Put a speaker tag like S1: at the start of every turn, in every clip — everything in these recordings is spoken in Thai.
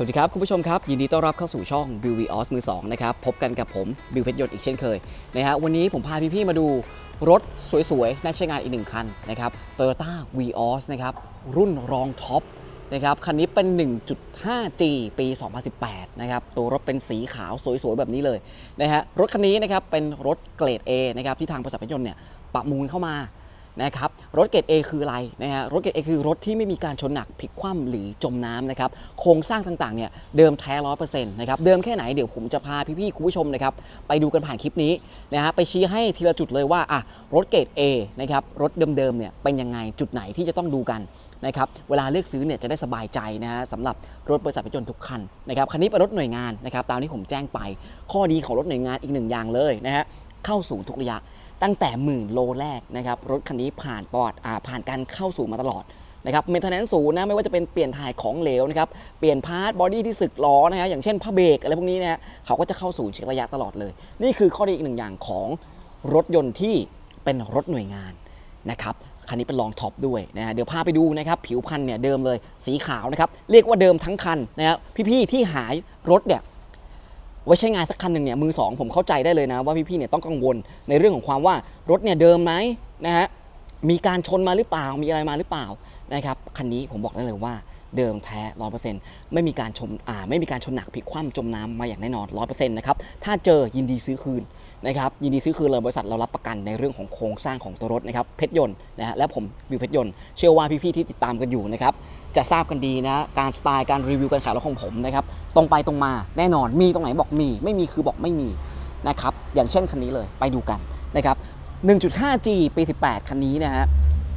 S1: สวัสดีครับคุณผู้ชมครับ ยินดีต้อนรับเข้าสู่ช่อง b i l v o s มือ2นะครับพบกันกับผมบิวเพชรยนต์อีกเช่นเคยนะฮะวันนี้ผมพาพี่ๆมาดูรถสวยๆน่าใช้งานอีกหนึ่งคันนะครับ Toyota Vios นะครับรุ่นรองท็อปนะครับคันนี้เป็น 1.5G ปี 2018 นะครับ ตัวรถเป็นสีขาวสวยๆ แบบนี้เลยนะฮะรถคันนี้นะครับเป็นรถเกรด A นะครับที่ทางบริษัทรถยนต์เนี่ยประมูลเข้ามา นะครับรถเกรด A คืออะไรนะฮะรถเกรด A คือรถที่ไม่มีการชนหนักพลิกคว่ำหรือจมน้ำนะครับโครงสร้างต่างๆเนี่ยเดิมแท้ร้อยเปอร์เซ็นต์นะครับเดิมแค่ไหนเดี๋ยวผมจะพาพี่ๆคุณผู้ชมนะครับไปดูกันผ่านคลิปนี้นะฮะไปชี้ให้ทีละจุดเลยว่าอะรถเกรด A นะครับรถเดิมๆเนี่ยเป็นยังไงจุดไหนที่จะต้องดูกันนะครับเวลาเลือกซื้อเนี่ยจะได้สบายใจนะฮะสำหรับรถบริษัทรถยนต์ทุกคันนะครับคันนี้เป็นรถหน่วยงานนะครับตามที่ผมแจ้งไป ข้อดีของรถหน่วยงานอีกหนึ่งอย่างเลยนะฮะเข้าสู่ทุกระยะ ตั้งแต่หมื่นโลแรกนะครับรถคันนี้ผ่านปอดอ่าผ่านการเข้าสู่มาตลอดนะครับเมนเทนแนนซ์ศูนย์นะไม่ว่าจะเป็นเปลี่ยนถ่ายของเหลวนะครับเปลี่ยนพาร์ทบอดี้ที่สึกล้อนะฮะอย่างเช่นผ้าเบรกอะไรพวกนี้นะฮะเขาก็จะเข้าสู่เช็คระยะตลอดเลย นี่คือข้อดีอีกหนึ่งอย่างของรถยนต์ที่เป็นรถหน่วยงานนะครับคันนี้เป็นรองท็อปด้วยนะฮะเดี๋ยวพาไปดูนะครับผิวพันธุ์เนี่ยเดิมเลยสีขาวนะครับเรียกว่าเดิมทั้งคันนะครับพี่ๆที่หายรถเนี่ย ไว้ใช้งานสักคันหนึ่งเนี่ยมือสองผมเข้าใจได้เลยนะว่าพี่ๆเนี่ยต้องกังวลในเรื่องของความว่ารถเนี่ยเดิมไหมนะฮะมีการชนมาหรือเปล่ามีอะไรมาหรือเปล่านะครับคันนี้ผมบอกได้เลยว่าเดิมแท้ร้อยเปอร์เซ็นต์ไม่มีการชมอ่าไม่มีการชนหนักพลิกคว่ำจมน้ำมาอย่างแน่นอนร้อยเปอร์เซ็นต์นะครับถ้าเจอยินดีซื้อคืนนะครับยินดีซื้อคืนเลยบริษัทเรารับประกันในเรื่องของโครงสร้างของตัวรถนะครับเพชรยนต์นะฮะและผมบิวเพชรยนต์เชื่อว่าพี่ๆที่ติดตามกันอยู่นะครับ จะทราบกันดีนะ การสไตล์การรีวิวการขายรถของผมนะครับ ตรงไปตรงมาแน่นอน มีตรงไหนบอกมี ไม่มีคือบอกไม่มีนะครับ อย่างเช่นคันนี้เลยไปดูกันนะครับ 1.5G ปี 18 คันนี้นะฮะ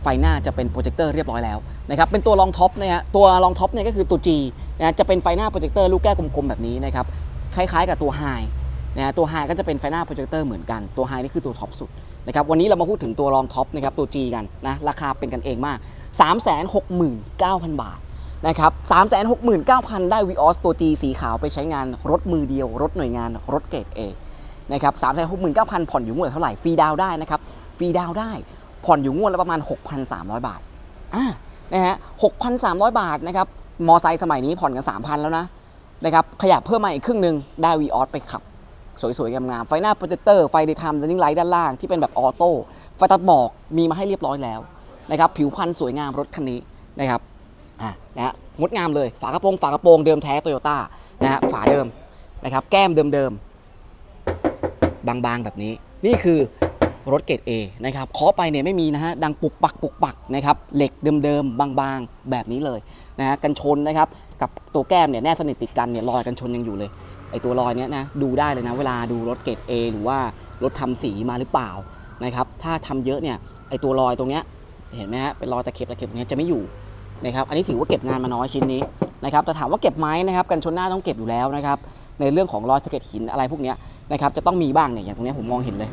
S1: ไฟหน้าจะเป็นโปรเจคเตอร์เรียบร้อยแล้วนะครับ เป็นตัวรองท็อปนะฮะ ตัวรองท็อปเนี่ยก็คือตัว G นะจะเป็นไฟหน้าโปรเจคเตอร์ลูกแก้วกลมๆแบบนี้นะครับ คล้ายๆ กับตัว High นะฮะตัว High ก็จะเป็นไฟหน้าโปรเจคเตอร์เหมือนกัน ตัว High นี่คือตัวท็อปสุดนะครับ วันนี้เรามาพูดถึงตัวรองท็อปนะครับตัว G กันนะ ราคาเป็นกันเองมาก 369,000 บาทนะครับ369,000 ได้ Vios ตัว G สีขาวไปใช้งานรถมือเดียว รถหน่วยงานรถเกรด A นะครับ369,000 ผ่อนอยู่งวดเท่าไหร่ ฟรีดาวได้นะครับ ฟรีดาวได้ ผ่อนอยู่งวดละประมาณ 6,300 บาทอ่านะฮะ6,300 บาทนะครับ มอไซค์สมัยนี้ผ่อนกัน 3,000 แล้วนะนะครับ ขยับเพิ่มมาอีกครึ่งหนึ่งได้ Vios ไปขับ สวยๆ งามๆ ไฟหน้าโปรเจคเตอร์ ไฟเดย์ไทม์ดันนิ่งไลท์ด้านล่างที่เป็นแบบออโต้ ไฟตัดหมอก มีมาให้เรียบร้อยแล้ว นะครับผิวพรรณสวยงามรถคันนี้นะครับอะนะฮะงดงามเลยฝากระโปรงฝากระโปรงเดิมแท้โตโยต้านะฮะฝาเดิมนะครับแก้มเดิมๆบางๆแบบนี้ นี่คือรถเกรด A นะครับเคาะไปเนี่ยไม่มีนะฮะดังปุกปักปุกปักนะครับเหล็กเดิมๆบางๆแบบนี้เลยนะฮะกันชนนะครับกับตัวแก้มเนี่ยแนบสนิทติดกันเนี่ยรอยกันชนยังอยู่เลยไอตัวรอยเนี้ยนะดูได้เลยนะเวลาดูรถเกรด A หรือว่ารถทำสีมาหรือเปล่านะครับถ้าทำเยอะเนี่ยไอตัวรอยตรงเนี้ย เห็นไหมฮะเป็นรอยตะเข็บตะเข็บเนี้ยจะไม่อยู่นะครับอันนี้ถือว่าเก็บงานมาน้อยชิ้นนี้นะครับแต่ถามว่าเก็บไหมนะครับกันชนหน้าต้องเก็บอยู่แล้วนะครับในเรื่องของรอยสะเก็ดหินอะไรพวกเนี้ยนะครับจะต้องมีบ้างเนี่ยอย่างตรงนี้ผมมองเห็นเลย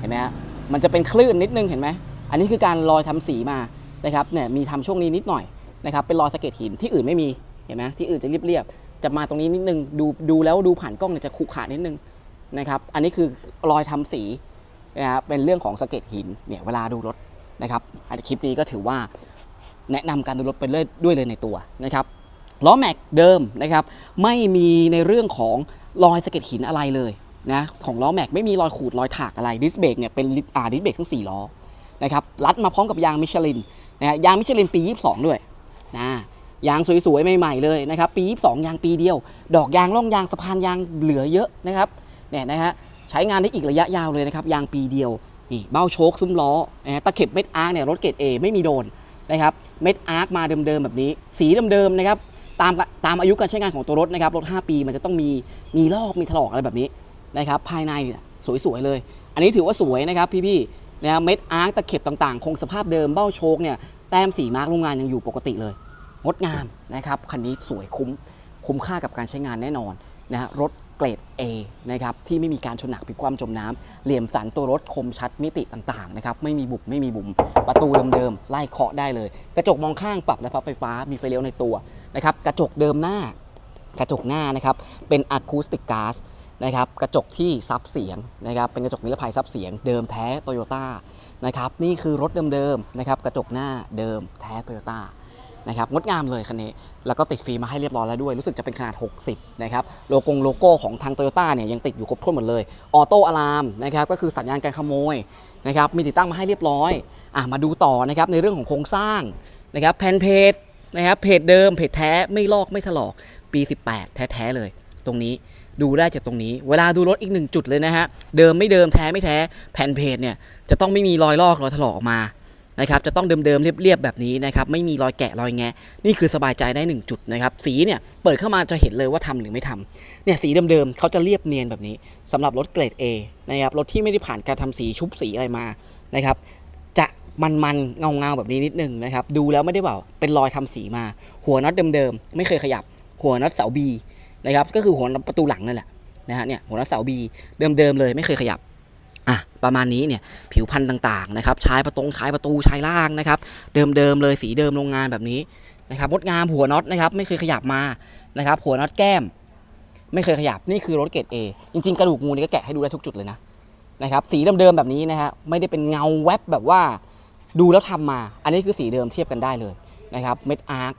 S1: เห็นไหมฮะมันจะเป็นคลื่นนิดนึงเห็นไหมอันนี้คือการรอยทำสีมานะครับเนี่ยมีทำช่วงนี้นิดหน่อยนะครับเป็นรอยสะเก็ดหินที่อื่นไม่มีเห็นไหมที่อื่นจะเรียบๆจะมาตรงนี้นิดนึงดูดูแล้วดูผ่านกล้องเนี่ยจะขรุขระนิดนึงนะครับอันนี้คือรอยทำสีนะครับเป็นเรื่องของสะเก็ดหินเนี่ยเวลาดูรถ นะครับคลิปนี้ก็ถือว่าแนะนำการดูรถไปเลยด้วยเลยในตัวนะครับล้อแม็กเดิมนะครับไม่มีในเรื่องของรอยสะเก็ดหินอะไรเลยนะของล้อแม็กไม่มีรอยขูดรอยถากอะไรดิสเบรกเนี่ยเป็นอ่าดิสเบรกทั้ง 4 ล้อนะครับรัดมาพร้อมกับยางมิชลินนะฮะยางมิชลินปี 22 ด้วยนะยางสวยๆ ใหม่ๆ เลยนะครับ ปี 22 ยางปีเดียว ดอกยางร่องยางสะพานยางเหลือเยอะนะครับเนี่ยนะฮะใช้งานได้อีกระยะยาวเลยนะครับ ยางปีเดียว นี่เบ้าโชคซุ้มล้อนะตะเข็บเม็ดอาร์เนี่ยรถเกรด A ไม่มีโดนนะครับเม็ดอาร์คมาเดิมๆแบบนี้ สีเดิมๆนะครับตามตามอายุการใช้งานของตัวรถนะครับรถ 5 ปีมันจะต้องมีมีลอกมีถลอกอะไรแบบนี้นะครับภายในเนี่ยสวยๆเลย อันนี้ถือว่าสวยนะครับพี่ๆนะครับเม็ดอาร์คตะเข็บต่างๆ คงสภาพเดิมเบ้าโชคเนี่ยแต้มสีมาร์กโรงงานยังอยู่ปกติเลยงดงามนะครับคันนี้สวยคุ้มคุ้มค่ากับการใช้งานแน่นอนนะฮะรถ เกรด A นะครับที่ไม่มีการชนหนักพลิกคว่ำจมน้ำเหลี่ยมสันตัวรถคมชัดมิติต่างๆนะครับไม่มีบุบไม่มีบุ๋มประตูเดิมๆไล่เคาะได้เลย กระจกมองข้างปรับและพับไฟฟ้ามีไฟเลี้ยวในตัวนะครับกระจกเดิมหน้ากระจกหน้านะครับเป็นอะคูสติกกาซนะครับกระจกที่ซับเสียงนะครับเป็นกระจกนิรภัยซับเสียง เดิมแท้โตโยต้านะครับนี่คือรถเดิมๆนะครับกระจกหน้าเดิมแท้โตโยต้า นะครับงดงามเลยคันนี้ แล้วก็ติดฟิล์มมาให้เรียบร้อยแล้วด้วย รู้สึกจะเป็นขนาด 60 นะครับ โลโก้โลโก้ของทางโตโยต้าเนี่ยยังติดอยู่ครบถ้วนหมดเลย ออโต้อะลามนะครับก็คือสัญญาณการขโมยนะครับมีติดตั้งมาให้เรียบร้อยอะมาดูต่อนะครับในเรื่องของโครงสร้างนะครับแผ่นเพจนะครับเพจเดิมเพจแท้ไม่ลอกไม่ถลอกปี 18 แท้ๆเลย ตรงนี้ดูได้จากตรงนี้ เวลาดูรถอีกหนึ่งจุดเลยนะฮะ เดิมไม่เดิมแท้ไม่แท้ แผ่นเพจเนี่ย จะต้องไม่มีรอยลอกรอยถลอกออกมา นะครับจะต้องเดิมๆเรียบๆแบบนี้นะครับไม่มีรอยแกะรอยแงะนี่คือสบายใจได้หนึ่งจุดนะครับสีเนี่ยเปิดเข้ามาจะเห็นเลยว่าทำหรือไม่ทำเนี่ยสีเดิมๆเขาจะเรียบเนียนแบบนี้สำหรับรถเกรด A นะครับรถที่ไม่ได้ผ่านการทำสีชุบสีอะไรมานะครับจะมันๆเงาเงาๆแบบนี้นิดนึงนะครับดูแล้วไม่ได้แบบเป็นรอยทำสีมา หัวน็อตเดิมๆไม่เคยขยับ หัวน็อตเสาบีนะครับก็คือหัวประตูหลังนั่นแหละนะฮะเนี่ยหัวน็อตเสาบีเดิมๆเลยไม่เคยขยับ อะประมาณนี้เนี่ยผิวพันธุ์ต่างๆนะครับชายประตงชายประตูชายล่างนะครับ เดิมๆเลยสีเดิมโรงงานแบบนี้นะครับงดงามหัวน็อตนะครับไม่เคยขยับมานะครับหัวน็อตแก้ม ไม่เคยขยับนี่คือรถเกรด A จริงๆ กระดูกงูนี่ก็แกะให้ดูได้ทุกจุดเลยนะนะครับสีเดิมๆแบบนี้นะฮะไม่ได้เป็นเงาแวบแบบว่าดูแล้วทำมา อันนี้คือสีเดิมเทียบกันได้เลยนะครับเม็ดอาร์ค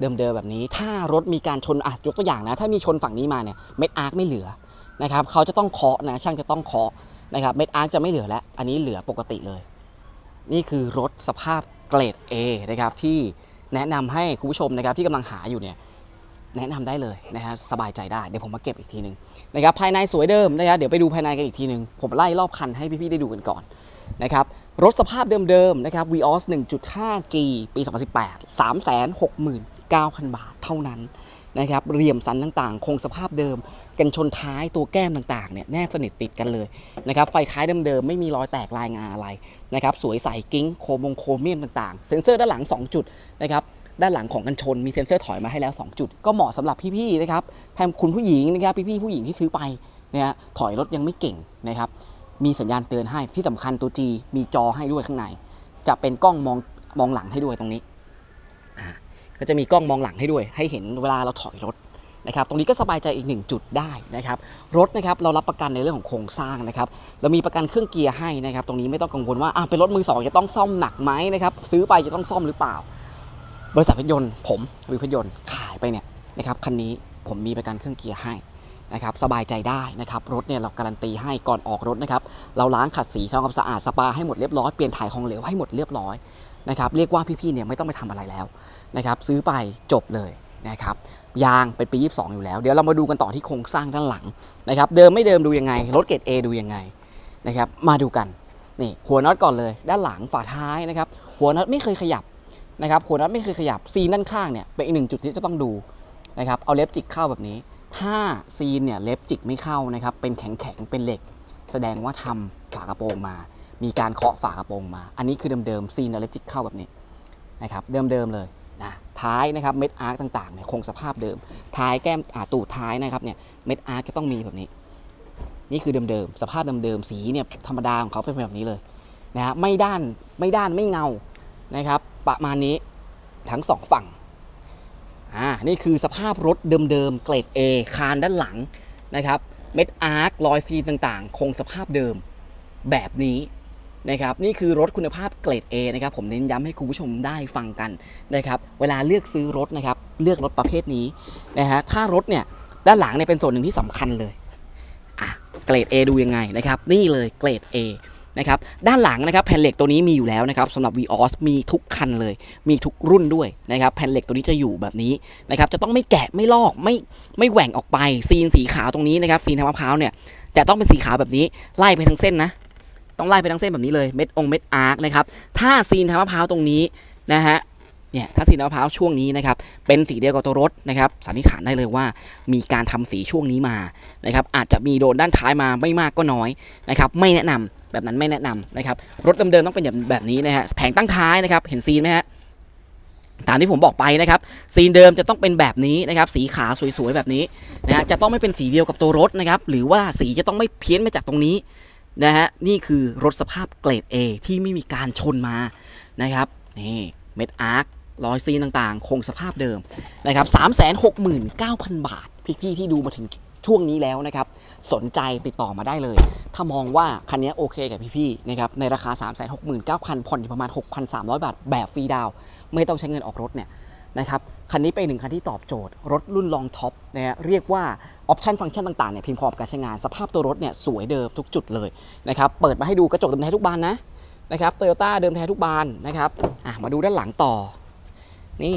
S1: เดิมๆแบบนี้ ถ้ารถมีการชนอะยกตัวอย่างนะ ถ้ามีชนฝั่งนี้มาเนี่ยเม็ดอาร์คไม่เหลือนะครับเขาจะต้องเคาะนะช่างจะต้องเคาะ นะครับเม็ดอาร์คจะไม่เหลือแล้ว อันนี้เหลือปกติเลย นี่คือรถสภาพเกรด A นะครับที่แนะนำให้คุณผู้ชมนะครับที่กำลังหาอยู่เนี่ยแนะนำได้เลยนะฮะสบายใจได้เดี๋ยวผมมาเก็บอีกทีหนึ่งนะครับภายในสวยเดิมนะครับเดี๋ยวไปดูภายในกันอีกทีหนึ่งผมไล่รอบคันให้พี่ๆได้ดูกันก่อนนะครับรถสภาพเดิมๆนะครับ Vios 1.5G ปี 2018 369,000 บาทเท่านั้น นะครับเหลี่ยมสันต่างๆ คงสภาพเดิม กันชนท้ายตัวแก้มต่างๆเนี่ยแนบสนิทติดกันเลยนะครับไฟท้ายเดิมๆไม่มีรอยแตกลายงาอะไรนะครับสวยใสกิ้งโครมงโครเมียมต่างๆ เซ็นเซอร์ด้านหลัง 2 จุดนะครับด้านหลังของกันชนมีเซ็นเซอร์ถอยมาให้แล้ว 2 จุด ก็เหมาะสำหรับพี่ๆนะครับแทนคุณผู้หญิงนะครับพี่ๆผู้หญิงที่ซื้อไปนะฮะถอยรถยังไม่เก่งนะครับมีสัญญาณเตือนให้ที่สำคัญตัว G มีจอให้ด้วยข้างใน จะเป็นกล้องมองมองหลังให้ด้วยตรงนี้ ก็จะมีกล้องมองหลังให้ด้วย ให้เห็นเวลาเราถอยรถนะครับ ตรงนี้ก็สบายใจอีกหนึ่งจุดได้นะครับ รถนะครับเรารับประกันในเรื่องของโครงสร้างนะครับ เรามีประกันเครื่องเกียร์ให้นะครับ ตรงนี้ไม่ต้องกังวลว่าอะเป็นรถมือสองจะต้องซ่อมหนักไหมนะครับ ซื้อไปจะต้องซ่อมหรือเปล่า บริษัทรถยนต์ผมหรือพยนต์ขายไปเนี่ยนะครับคันนี้ผมมีประกันเครื่องเกียร์ให้นะครับสบายใจได้นะครับรถเนี่ยเราการันตีให้ก่อนออกรถนะครับเราล้างขัดสีทำความสะอาดสปาให้หมดเรียบร้อยเปลี่ยนถ่ายของเหลวให้หมดเรียบร้อยนะครับเรียกว่าพี่ๆเนี่ยไม่ต้องไปทำอะไรแล้ว นะครับซื้อไปจบเลยนะครับยางเป็นปี 22 อยู่แล้ว เดี๋ยวเรามาดูกันต่อที่โครงสร้างด้านหลังนะครับเดิมไม่เดิมดูยังไงรถเกรด A ดูยังไงนะครับมาดูกันนี่หัวน็อตก่อนเลย ด้านหลังฝาท้ายนะครับหัวน็อตไม่เคยขยับนะครับหัวน็อตไม่เคยขยับซีนด้านข้างเนี่ยเป็นอีกหนึ่งจุดที่จะต้องดูนะครับเอาเล็บจิกเข้าแบบนี้ ถ้าซีนเนี่ยเล็บจิกไม่เข้านะครับเป็นแข็งแข็งเป็นเหล็ก แสดงว่าทำฝากระโปรงมา มีการเคาะฝากระโปรงมา อันนี้คือเดิมๆซีนเอาเล็บจิกเข้าแบบนี้นะครับเดิมๆเลย นะท้ายนะครับเม็ดอาร์คต่างๆเนี่ยคงสภาพเดิม ท้ายแก้มตูดท้ายนะครับเนี่ยเม็ดอาร์คจะต้องมีแบบนี้ นี่คือเดิมๆสภาพเดิมๆสีเนี่ยธรรมดาของเขาเป็นแบบนี้เลยนะฮะไม่ด้านไม่ด้านไม่เงานะครับประมาณนี้ทั้งสองฝั่งอ่านี่คือสภาพรถเดิมๆเกรด A คานด้านหลังนะครับเม็ดอาร์ครอยซีนต่างๆ คงสภาพเดิมแบบนี้ นะครับนี่คือรถคุณภาพเกรด A นะครับผมเน้นย้ำให้คุณผู้ชมได้ฟังกันนะครับเวลาเลือกซื้อรถนะครับเลือกรถประเภทนี้นะฮะถ้ารถเนี่ยด้านหลังเนี่ยเป็นส่วนหนึ่งที่สำคัญเลยอะเกรด A ดูยังไงนะครับนี่เลยเกรด A นะครับด้านหลังนะครับแผ่นเหล็กตัวนี้มีอยู่แล้วนะครับสำหรับ Vios มีทุกคันเลย มีทุกรุ่นด้วยนะครับแผ่นเหล็กตัวนี้จะอยู่แบบนี้นะครับจะต้องไม่แกะไม่ลอกไม่ไม่แหว่งออกไปซีนสีขาวตรงนี้นะครับซีนทางมะพร้าวเนี่ยจะต้องเป็นสีขาวแบบนี้ไล่ไปทั้งเส้นนะ ต้องไล่ไปทั้งเส้นแบบนี้เลยเม็ดองเม็ดอาร์คนะครับถ้าซีนทางมะพร้าวตรงนี้นะฮะเนี่ยถ้าซีนทางมะพร้าวช่วงนี้นะครับเป็นสีเดียวกับตัวรถนะครับสันนิษฐานได้เลยว่ามีการทำสีช่วงนี้มานะครับอาจจะมีโดนด้านท้ายมาไม่มากก็น้อยนะครับไม่แนะนำแบบนั้นไม่แนะนำนะครับรถเดิมๆต้องเป็นแบบแบบนี้นะฮะแผงตั้งท้ายนะครับเห็นซีนไหมฮะตามที่ผมบอกไปนะครับซีนเดิมจะต้องเป็นแบบนี้นะครับสีขาวสวยๆแบบนี้นะฮะจะต้องไม่เป็นสีเดียวกับตัวรถนะครับหรือว่าสีจะต้องไม่เพี้ยนมาจากตรงนี้ นะฮะนี่คือรถสภาพเกรด A ที่ไม่มีการชนมานะครับนี่เม็ดอาร์ครอยซีต่างๆ คงสภาพเดิมนะครับ369,000บาท พี่ๆที่ดูมาถึงช่วงนี้แล้วนะครับ สนใจติดต่อมาได้เลย ถ้ามองว่าคันนี้โอเคกับพี่ๆนะครับในราคา 369,000ผ่อนอยู่ประมาณ 6,300 บาท แบบฟรีดาว ไม่ต้องใช้เงินออกรถเนี่ย นะครับคันนี้เป็นหนึ่งคันที่ตอบโจทย์ รถรุ่นลองท็อปนะฮะเรียกว่าออปชันฟังก์ชันต่างๆเนี่ยเพียงพอกับการใช้งานสภาพตัวรถเนี่ยสวยเดิมทุกจุดเลยนะครับเปิดมาให้ดูกระจกเดิมแท้ทุกบานนะนะครับโตโยต้าเดิมแท้ทุกบานนะครับอะมาดูด้านหลังต่อ นี่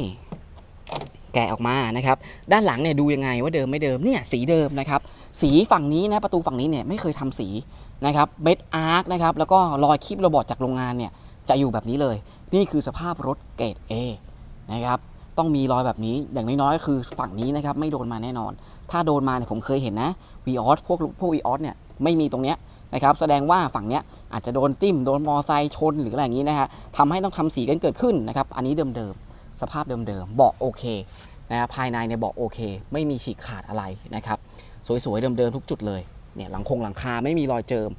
S1: แกะออกมานะครับ ด้านหลังเนี่ยดูยังไงว่าเดิมไม่เดิมเนี่ยสีเดิมนะครับ สีฝั่งนี้นะประตูฝั่งนี้เนี่ยไม่เคยทำสีนะครับเม็ดอาร์คนะครับแล้วก็รอยคลิปโรบอทจากโรงงานเนี่ยจะอยู่แบบนี้เลย นี่คือสภาพรถเกรด A นะครับ ต้องมีรอยแบบนี้อย่างน้อยๆก็คือฝั่งนี้นะครับไม่โดนมาแน่นอน ถ้าโดนมาเนี่ยผมเคยเห็นนะวีออสพวกพวกวีออสเนี่ยไม่มีตรงเนี้ยนะครับแสดงว่าฝั่งเนี้ยอาจจะโดนจิ้มโดนมอไซค์ชนหรืออะไรอย่างนี้นะฮะทำให้ต้องทำสีกันเกิดขึ้นนะครับอันนี้เดิมๆสภาพเดิมๆเบาะโอเคนะครับภายในเนี่ยเบาะโอเค ไม่มีฉีกขาดอะไรนะครับสวยๆเดิมๆทุกจุดเลยเนี่ยหลังคงหลังคาไม่มีรอยเจิม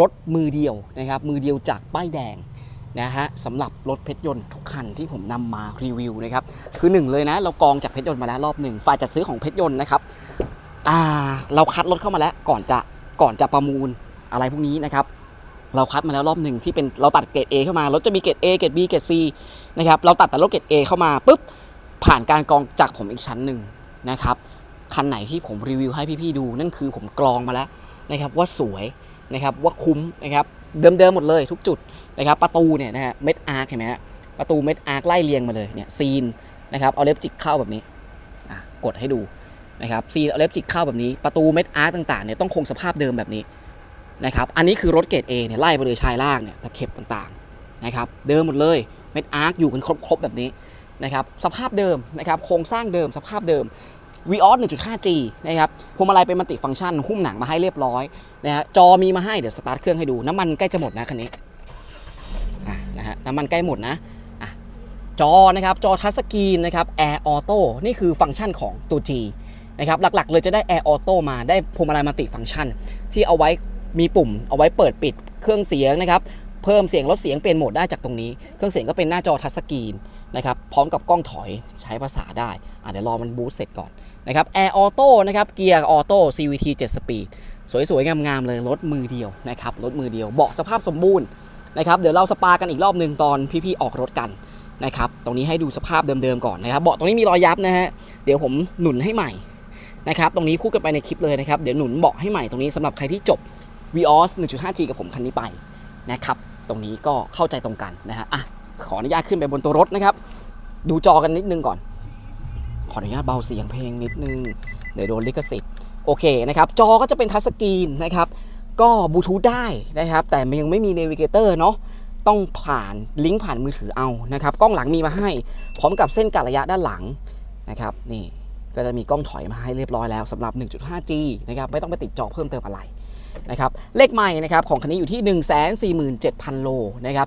S1: รถมือเดียวนะครับมือเดียวจากป้ายแดง นะฮะสำหรับรถเพชรยนต์ทุกคันที่ผมนำมารีวิวนะครับคือหนึ่งเลยนะเรากองจากเพชรยนต์มาแล้วรอบหนึ่งฝ่ายจัดซื้อของเพชรยนต์นะครับอ่าเราคัดรถเข้ามาแล้วก่อนจะก่อนจะประมูลอะไรพวกนี้นะครับเราคัดมาแล้วรอบหนึ่งที่เป็นเราตัดเกรด A เข้ามารถจะมีเกรด A เกรด B เกรด C นะครับเราตัดแต่รถเกรด A เข้ามาปุ๊บผ่านการกรองจากผมอีกชั้นหนึ่งนะครับคันไหนที่ผมรีวิวให้พี่ๆดู นั่นคือผมกรองมาแล้วนะครับว่าสวยนะครับว่าคุ้มนะครับ เดิมๆหมดเลยทุกจุดนะครับประตูเนี่ยนะฮะเม็ดอาร์คเห็นไหมฮะประตูเม็ดอาร์คไล่เรียงมาเลยเนี่ยซีนนะครับเอาเล็บจิกเข้าแบบนี้กดให้ดูนะครับซีนเอาเล็บจิกเข้าแบบนี้ประตูเม็ดอาร์คต่างๆเนี่ยต้องคงสภาพเดิมแบบนี้นะครับอันนี้คือรถเกรด A เนี่ยไล่ไปเลยชายล่างเนี่ยตะเข็บต่างๆนะครับเดิมหมดเลยเม็ดอาร์คอยู่กันครบๆแบบนี้นะครับสภาพเดิมนะครับโครงสร้างเดิมสภาพเดิม v ีออส 1.5G นะครับพวงมาลัยเป็นมัลติฟังก์ชัน หุ้มหนังมาให้เรียบร้อยนะฮะจอมีมาให้เดี๋ยวสตาร์ทเครื่องให้ดูน้ำมันใกล้จะหมดนะคันนี้ะนะฮะน้ำมันใกล้หมดนะจอนะครับจอทัชสกรีนนะครับ Air Auto นี่คือฟังก์ชันของตัว G นะครับหลักๆ เลยจะได้ Air Auto มาได้พวงมาลัยมัลติฟังก์ชัน ที่เอาไว้มีปุ่ม เอาไว้เปิดปิดเครื่องเสียงนะครับเพิ่มเสียงลดเสียงเปลี่ยนโหมดได้จากตรงนี้ เครื่องเสียงก็เป็นหน้าจอทัชสกรีนนะครับพร้อมกับกล้องถอยใช้ภาษาได้อะเดี๋ยวรอมันบูตเสร็จก่อน นะครับ Air Auto นะครับเกียร์ออโต้ CVT 7 สปีด สวยๆ งามๆ เลย รถมือเดียวนะครับรถมือเดียวเบาะสภาพสมบูรณ์นะครับเดี๋ยวเราสปากันอีกรอบหนึ่งตอนพี่ๆ ออกรถกันนะครับตรงนี้ให้ดูสภาพเดิมๆ ก่อนนะครับเบาะตรงนี้มีรอยยับนะฮะเดี๋ยวผมหนุนให้ใหม่นะครับตรงนี้พูดกันไปในคลิปเลยนะครับเดี๋ยวหนุนเบาะให้ใหม่ตรงนี้สำหรับใครที่จบ Vios 1.5G กับผมคันนี้ไปนะครับตรงนี้ก็เข้าใจตรงกันนะฮะอะขออนุญาตขึ้นไปบนตัวรถนะครับดูจอกันนิดนึงก่อน ออนุญาตเบาเสียงเพลงนิดนึง เดี๋ยวโดนลิขสิทธิ์โอเคนะครับจอก็จะเป็นทัชสกรีนนะครับก็บลูทูธได้นะครับแต่ยังไม่มีเนวิเกเตอร์เนาะต้องผ่านลิงก์ผ่านมือถือเอานะครับกล้องหลังมีมาให้ พร้อมกับเส้นกะระยะด้านหลังนะครับนี่ก็จะมีกล้องถอยมาให้เรียบร้อยแล้วสำหรับ 1.5G นะครับไม่ต้องไปติดจอเพิ่มเติมอะไร นะครับเลขใหม่นะครับของคันนี้อยู่ที่ 147,000 โลนะครับ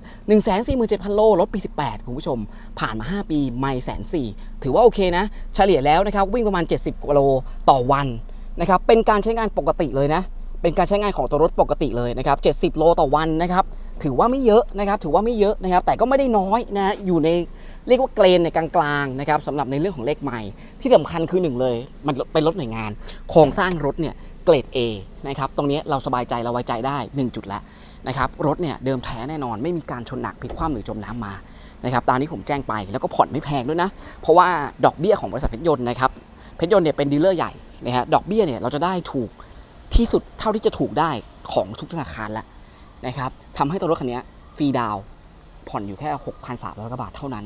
S1: 147,000 โลรถปี 18 คุณผู้ชม ผ่านมา 5 ปีไม่แสนสี่ถือว่าโอเคนะ เฉลี่ยแล้วนะครับวิ่งประมาณ 70กิโลต่อวันนะครับเป็นการใช้งานปกติเลยนะ เป็นการใช้งานของตัวรถปกติเลยนะครับ 70 โลต่อวันนะครับถือว่าไม่เยอะนะครับ ถือว่าไม่เยอะนะครับ แต่ก็ไม่ได้น้อยนะอยู่ในเรียกว่าเกรนในกลางๆนะครับสำหรับในเรื่องของเลขใหม่ ที่สำคัญคือหนึ่งเลย มันเป็นรถหน่วยงาน โครงสร้างรถเนี่ย เกรด A นะครับตรงนี้เราสบายใจเราไว้ใจได้ 1 จุดแล้วนะครับรถเนี่ยเดิมแท้แน่นอนไม่มีการชนหนักพลิกคว่ำหรือจมน้ำมานะครับตามที่ผมแจ้งไปแล้วก็ผ่อนไม่แพงด้วยนะ เพราะว่าดอกเบี้ยของบริษัทเพชรยนต์นะครับเพชรยนต์เนี่ยเป็นดีลเลอร์ใหญ่นะฮะดอกเบี้ยเนี่ยเราจะได้ถูกที่สุดเท่าที่จะถูกได้ของทุกธนาคารแล้วนะครับทำให้ตัวรถคันนี้ฟรีดาวผ่อนอยู่แค่ 6,300กว่าบาทเท่านั้น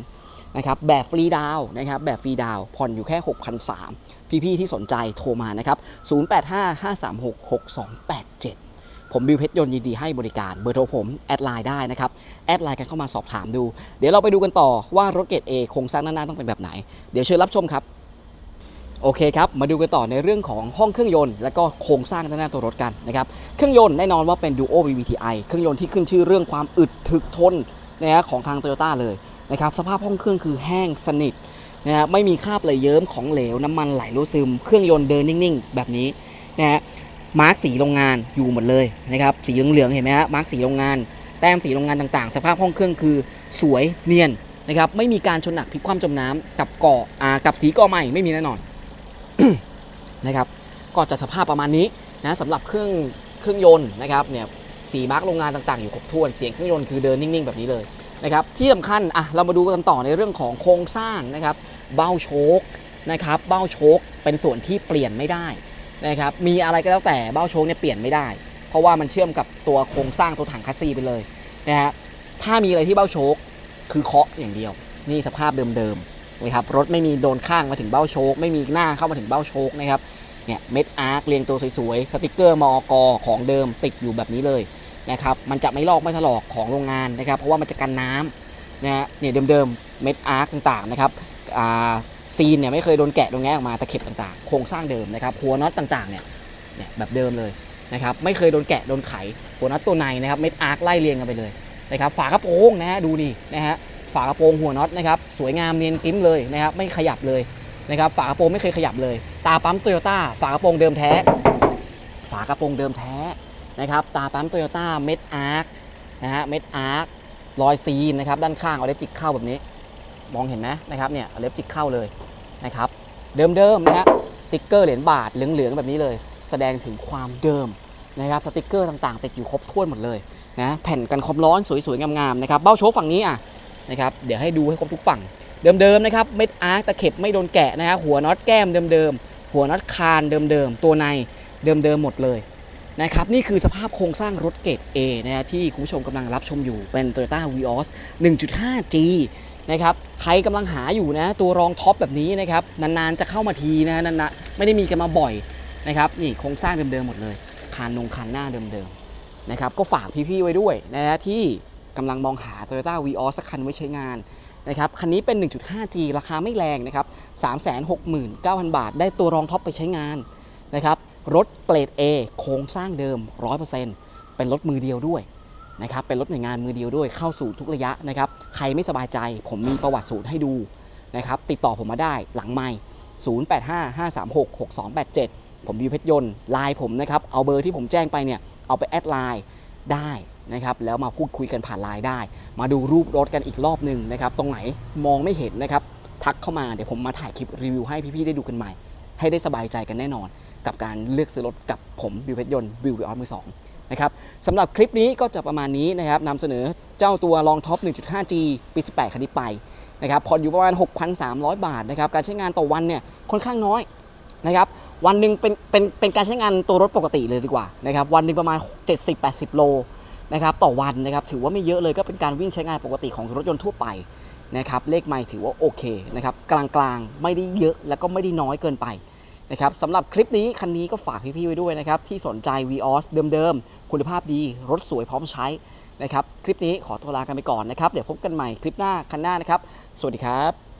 S1: นะครับแบบฟรีดาวนะครับแบบฟรีดาวผ่อนอยู่แค่ 6,300 พี่ๆที่สนใจโทรมานะครับ 0855366287 ผมบิวเพชรยนต์ยินดีให้บริการเบอร์โทรผมแอดไลน์ได้นะครับ แอดไลน์กันเข้ามาสอบถามดู เดี๋ยวเราไปดูกันต่อว่ารถเกรด A โครงสร้างหน้าต้องเป็นแบบไหน เดี๋ยวเชิญรับชมครับโอเคครับ มาดูกันต่อในเรื่องของห้องเครื่องยนต์ และก็โครงสร้างด้านหน้าตัวรถกันนะครับ เครื่องยนต์แน่นอนว่าเป็น Duo VVTi เครื่องยนต์ที่ขึ้นชื่อเรื่องความอึดถึกทนนะฮะของทาง Toyota เลยนะครับ สภาพห้องเครื่องคือแห้งสนิท นะฮะไม่มีคราบเลยเยิ้มของเหลวน้ำมันไหลรู้ซึม เครื่องยนต์เดินนิ่งๆ แบบนี้นะฮะมาร์กสีโรงงานอยู่หมดเลยนะครับสีเหลืองๆเห็นไหมฮะมาร์กสีโรงงาน แต้มสีโรงงานต่างๆ สภาพห้องเครื่องคือสวยเนียนนะครับไม่มีการชนหนักพลิกคว่ำจมน้ำกับเกาะอ่ากับสีก่อใหม่ไม่มีแน่นอนนะครับก็จะสภาพประมาณนี้นะสำหรับเครื่องเครื่องยนต์นะครับเนี่ยสีมาร์กโรงงานต่างๆ อยู่ครบถ้วนเสียงเครื่องยนต์คือเดินนิ่งๆ แบบนี้เลยนะครับที่สำคัญอะเรามาดูกันต่อในเรื่องของโครงสร้างนะครับ เบ้าโชคนะครับ เบ้าโชคเป็นส่วนที่เปลี่ยนไม่ได้นะครับ มีอะไรก็แล้วแต่เบ้าโชคเนี่ยเปลี่ยนไม่ได้ เพราะว่ามันเชื่อมกับตัวโครงสร้างตัวถังคัสซีไปเลยนะฮะ ถ้ามีอะไรที่เบ้าโชคคือเคาะอย่างเดียว นี่สภาพเดิมๆนะครับ รถไม่มีโดนข้างมาถึงเบ้าโชคไม่มีหน้าเข้ามาถึงเบ้าโชคนะครับ เนี่ยเม็ดอาร์คเรียงตัวสวยๆ สติกเกอร์มอกของเดิมติดอยู่แบบนี้เลยนะครับ มันจะไม่ลอกไม่ถลอกของโรงงานนะครับ เพราะว่ามันจะกันน้ำนะฮะเนี่ยเดิมๆเม็ดอาร์คต่างๆนะครับ ซีนเนี่ยไม่เคยโดนแกะโดนแงะออกมาตะเข็บต่างๆ โครงสร้างเดิมนะครับหัวน็อตต่างๆเนี่ยเนี่ยแบบเดิมเลยนะครับไม่เคยโดนแกะโดนไขหัวน็อตตัวในนะครับเม็ดอาร์คไล่เรียงกันไปเลยนะครับฝากระโปรงนะฮะดูนี่นะฮะฝากระโปรงหัวน็อตนะครับสวยงามเนียนกิ้มเลยนะครับไม่ขยับเลยนะครับฝากระโปรงไม่เคยขยับเลย ตาปั๊มโตโยต้าฝากระโปรงเดิมแท้ ฝากระโปรงเดิมแท้นะครับตาปั๊มโตโยต้าเม็ดอาร์คนะฮะเม็ดอาร์ครอยซีนนะครับด้านข้างเอาเล็บจิกเข้าแบบนี้ มองเห็นไหมนะครับเนี่ยเล็บจิกเข้าเลยนะครับ เดิมๆนะฮะสติ๊กเกอร์เหรียญบาทเหลืองๆแบบนี้เลย แสดงถึงความเดิมนะครับสติ๊กเกอร์ต่างๆติดอยู่ครบถ้วนหมดเลยนะแผ่นกันความร้อนสวยๆงามๆนะครับเบ้าโชว์ฝั่งนี้อะนะครับเดี๋ยวให้ดูให้ครบทุกฝั่ง เดิมๆนะครับเม็ดอาร์คตะเข็บไม่โดนแกะนะฮะหัวน็อตแก้มเดิมๆหัวน็อตคานเดิมๆตัวในเดิมๆหมดเลยนะครับนี่คือสภาพโครงสร้างรถเกรด A นะฮะที่คุณผู้ชมกำลังรับชมอยู่เป็น Toyota Vios 1.5G นะครับใครกำลังหาอยู่นะ ตัวรองท็อปแบบนี้นะครับนานๆจะเข้ามาทีนะนานๆไม่ได้มีกันมาบ่อยนะครับนี่โครงสร้างเดิมๆหมดเลยคานนงคานหน้าเดิมๆนะครับก็ฝากพี่ๆไว้ด้วยนะฮะที่กำลังมองหา Toyota Vios สักคันไว้ใช้งานนะครับคันนี้เป็น 1.5G ราคาไม่แรงนะครับ369,000 บาท ได้ตัวรองท็อปไปใช้งานนะครับรถเกรด A โครงสร้างเดิม 100%เป็นรถมือเดียวด้วย นะครับเป็นรถหน่วยงานมือเดียวด้วยเข้าสู่ทุกระยะนะครับใครไม่สบายใจ ผมมีประวัติศูนย์ให้ดูนะครับติดต่อผมมาได้หลังไมค์0855366287 ผมวิวเพชรยนต์ไลน์ผมนะครับเอาเบอร์ที่ผมแจ้งไปเนี่ยเอาไปแอดไลน์ได้นะครับแล้วมาพูดคุยกันผ่านไลน์ได้ มาดูรูปรถกันอีกรอบหนึ่งนะครับตรงไหนมองไม่เห็นนะครับทักเข้ามาเดี๋ยวผมมาถ่ายคลิปรีวิวให้พี่ๆได้ดูกันใหม่ ให้ได้สบายใจกันแน่นอน กับการเลือกซื้อรถกับผมบิวเพชรยนต์บิววิออสมือสอง นะครับสำหรับคลิปนี้ก็จะประมาณนี้นะครับนำเสนอเจ้าตัวลองท็อป 1.5G ปี 18 คันนี้ไปนะครับผ่อนอยู่ประมาณ 6,300 บาทนะครับการใช้งานต่อวันเนี่ยค่อนข้างน้อยนะครับวันหนึ่งเป็นเป็นเป็นการใช้งานตัวรถปกติเลยดีกว่านะครับวันหนึ่งประมาณ 70-80 โลนะครับต่อวันนะครับถือว่าไม่เยอะเลยก็เป็นการวิ่งใช้งานปกติของรถยนต์ทั่วไปนะครับเลขไม่ถือว่าโอเคนะครับกลางๆไม่ได้เยอะแล้วก็ไม่ได้น้อยเกินไป นะครับสำหรับคลิปนี้คันนี้ก็ฝากพี่ๆไว้ด้วยนะครับ ที่สนใจ Vios เดิมๆ คุณภาพดี รถสวยพร้อมใช้นะครับ คลิปนี้ขอตัวลากันไปก่อนนะครับ เดี๋ยวพบกันใหม่คลิปหน้าคันหน้านะครับ สวัสดีครับ